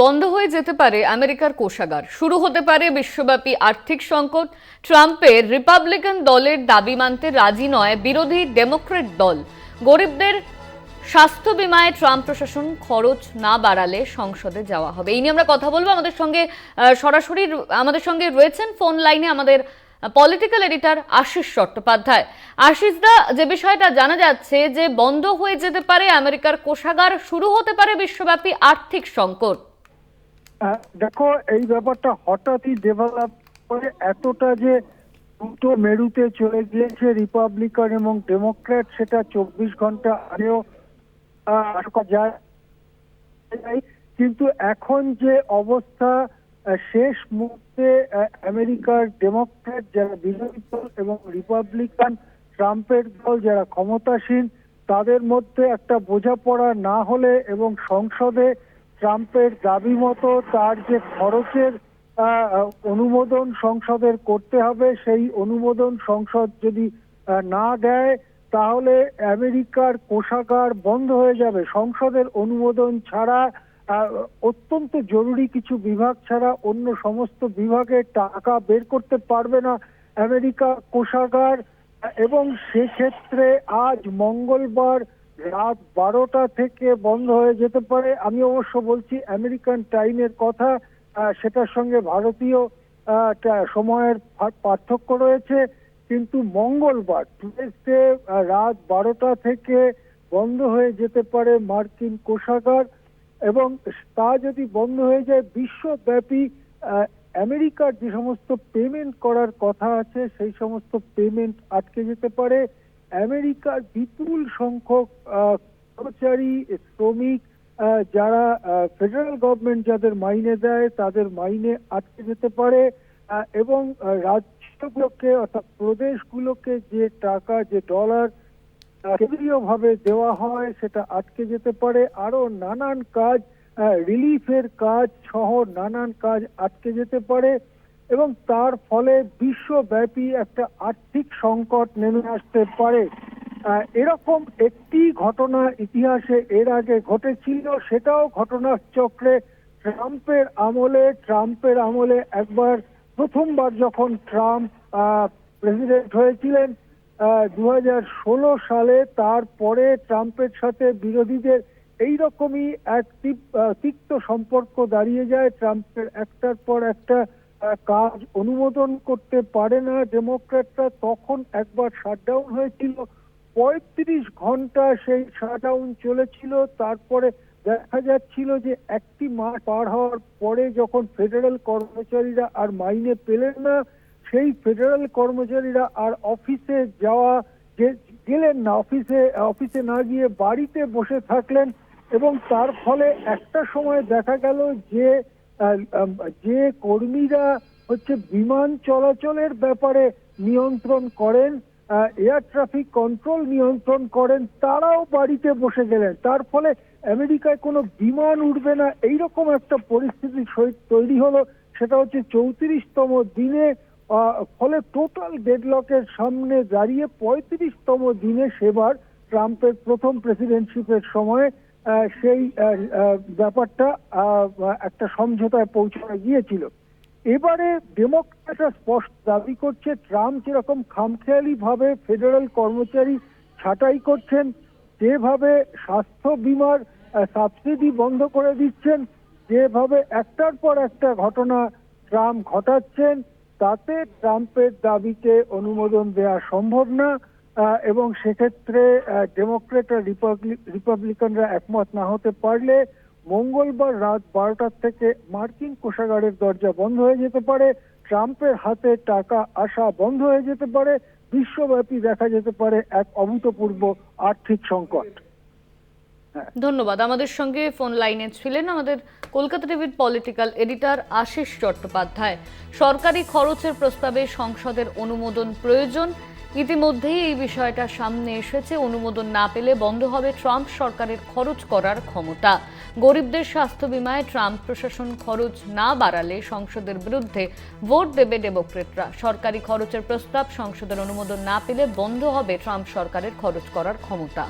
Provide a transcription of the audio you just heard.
বন্ধ হয়ে যেতে পারে আমেরিকার কোষাগার। শুরু হতে পারে বিশ্বব্যাপী আর্থিক সংকট। ট্রাম্পের রিপাবলিকান দলের দাবি মানতে রাজি নয় বিরোধী ডেমোক্রেট দল। গরিবদের স্বাস্থ্য বিমায় ট্রাম্প প্রশাসন খরচ না বাড়ালে সংসদে যাওয়া হবে। এই নিয়ে আমরা কথা বলব। আমাদের সঙ্গে সরাসরি আমাদের সঙ্গে রয়েছেন ফোন লাইনে আমাদের পলিটিক্যাল এডিটর আশিস চট্টোপাধ্যায়। আশিস দা, যে বিষয়টা জানা যাচ্ছে যে বন্ধ হয়ে যেতে পারে আমেরিকার কোষাগার, শুরু হতে পারে বিশ্বব্যাপী আর্থিক সংকট। দেখো, এই ব্যাপারটা হঠাৎই ডেভেলপ করে এতটা যে দুটো মেরুতে চলে গিয়েছে রিপাবলিকান এবং ডেমোক্র্যাট সেটা চব্বিশ ঘণ্টা আগেও যায় কিন্তু এখন যে অবস্থা শেষ মুহূর্তে আমেরিকার ডেমোক্র্যাট যারা বিরোধী দল এবং রিপাবলিকান ট্রাম্পের দল যারা ক্ষমতাসীন, তাদের মধ্যে একটা বোঝাপড়া না হলে এবং সংসদে ট্রাম্পের দাবি মতো তার যে খরচের অনুমোদন সংসদের করতে হবে, সেই অনুমোদন সংসদ যদি না দেয়, তাহলে আমেরিকার কোষাগার বন্ধ হয়ে যাবে। সংসদের অনুমোদন ছাড়া অত্যন্ত জরুরি কিছু বিভাগ ছাড়া অন্য সমস্ত বিভাগে টাকা বের করতে পারবে না আমেরিকা কোষাগার। এবং সেক্ষেত্রে আজ মঙ্গলবার রাত বারোটা থেকে বন্ধ হয়ে যেতে পারে। আমি অবশ্য বলছি আমেরিকান টাইমের কথা সেটার সঙ্গে ভারতীয় সময়ের পার্থক্য রয়েছে। কিন্তু মঙ্গলবার টুয়েসডে রাত বারোটা থেকে বন্ধ হয়ে যেতে পারে মার্কিন কোষাগার। এবং তা যদি বন্ধ হয়ে যায়, বিশ্বব্যাপী আমেরিকার যে সমস্ত পেমেন্ট করার কথা আছে, সেই সমস্ত পেমেন্ট আটকে যেতে পারে। আমেরিকার বিপুল সংখ্যক কর্মচারী, শ্রমিক যারা ফেডারেল গভর্নমেন্ট যাদের মাইনে দেয়, তাদের মাইনে আটকে যেতে পারে এবং রাজ্যগুলোকে অর্থাৎ প্রদেশগুলোকে যে টাকা, যে ডলার কেন্দ্রীয় ভাবে দেওয়া হয়, সেটা আটকে যেতে পারে। আরও নানান কাজ রিলিফের কাজ সহ নানান কাজ আটকে যেতে পারে। এবং তার ফলে বিশ্বব্যাপী একটা আর্থিক সংকট নেমে আসতে পারে। এরকম একটি ঘটনা ইতিহাসে এর আগে ঘটেছিল, সেটাও ঘটনার চক্রে ট্রাম্পের আমলে ট্রাম্পের আমলে একবার প্রথমবার যখন ট্রাম্প প্রেসিডেন্ট হয়েছিলেন দু হাজার ষোলো সালে, তারপরে ট্রাম্পের সাথে বিরোধীদের এই রকমই এক তিক্ত সম্পর্ক দাঁড়িয়ে যায়। ট্রাম্পের একটার পর একটা কাজ অনুমোদন করতে পারে না, ডেমোক্র্যাটরা তখন একবার শাটডাউন হয়েছিল। পঁয়ত্রিশ ঘণ্টা সেই শাটডাউন চলেছিল। তারপরে দেখা যাচ্ছিল যে একটি মাস পার হওয়ার পরে যখন ফেডারেল কর্মচারীরা আর মাইনে পেলেন না, সেই ফেডারেল কর্মচারীরা আর অফিসে যাওয়া গেলেন না অফিসে অফিসে না গিয়ে বাড়িতে বসে থাকলেন এবং তার ফলে একটা সময় দেখা গেল যে যে কর্মীরা হচ্ছে বিমান চলাচলের ব্যাপারে নিয়ন্ত্রণ করেন এয়ার ট্রাফিক কন্ট্রোল নিয়ন্ত্রণ করেন, তারাও বাড়িতে বসে গেলেন। তার ফলে আমেরিকায় কোনো বিমান উঠবে না, এইরকম একটা পরিস্থিতি তৈরি হলো। সেটা হচ্ছে চৌত্রিশতম দিনে ফলে টোটাল ডেডলকের সামনে দাঁড়িয়ে পঁয়ত্রিশতম দিনে সেবার ট্রাম্পের প্রথম প্রেসিডেন্টশিপের সময় সেই ব্যাপারটা একটা সমঝোতায় পৌঁছানো গিয়েছিল। এবারে ডেমোক্রেটরা স্পষ্ট দাবি করছে, ট্রাম্প যেরকম খামখেয়ালি ভাবে ফেডারেল কর্মচারী ছাঁটাই করছেন, যেভাবে স্বাস্থ্য বিমার সাবসিডি বন্ধ করে দিচ্ছেন, যেভাবে একটার পর একটা ঘটনা ট্রাম্প ঘটাচ্ছেন, তাতে ট্রাম্পের দাবিকে অনুমোদন দেওয়া সম্ভব না। এবং সেক্ষেত্রে ডেমোক্রেট আর রিপাবলিকানরা একমত না হতে পারলে মঙ্গলবার রাত বারোটার থেকে মার্কিন কোষাগারের দরজা বন্ধ হয়ে যেতে পারে, ট্রাম্পের হাতে টাকা আসা বন্ধ হয়ে যেতে পারে, বিশ্বব্যাপী দেখা যেতে পারে এক অভূতপূর্ব আর্থিক সংকট। ধন্যবাদ। আমাদের সঙ্গে ফোন লাইনে ছিলেন আমাদের কলকাতা টিভির পলিটিক্যাল এডিটর আশিস চট্টোপাধ্যায়। সরকারি খরচের প্রস্তাবে সংসদের অনুমোদন প্রয়োজন ইতিমধ্যেই এই বিষয়টা সামনে এসেছে। অনুমোদন না পেলে বন্ধ হবে ট্রাম্প সরকারের খরচ করার ক্ষমতা। গরিবদের স্বাস্থ্য বিমায় ট্রাম্প প্রশাসন খরচ না বাড়ালে সংসদের বিরুদ্ধে ভোট দেবে ডেমোক্রেটরা। সরকারি খরচের প্রস্তাব, সংসদের অনুমোদন না পেলে বন্ধ হবে ট্রাম্প সরকারের খরচ করার ক্ষমতা।